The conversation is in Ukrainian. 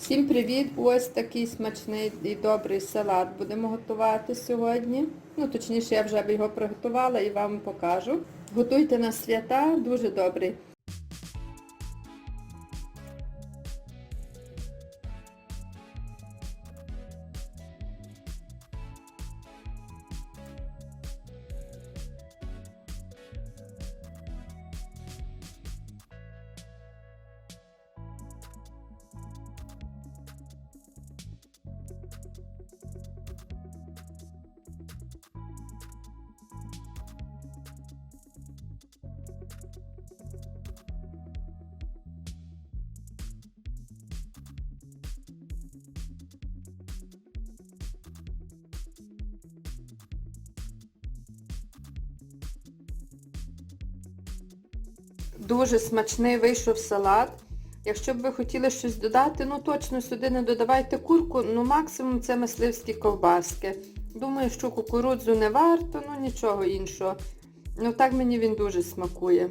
Всім привіт! Ось такий смачний і добрий салат будемо готувати сьогодні. Ну, точніше, я вже його приготувала і вам покажу. Готуйте на свята, дуже добрий. Дуже смачний вийшов салат. Якщо б ви хотіли щось додати, ну точно сюди не додавайте курку, ну максимум це мисливські ковбаски. Думаю, що кукурудзу не варто, ну нічого іншого. Ну так мені він дуже смакує.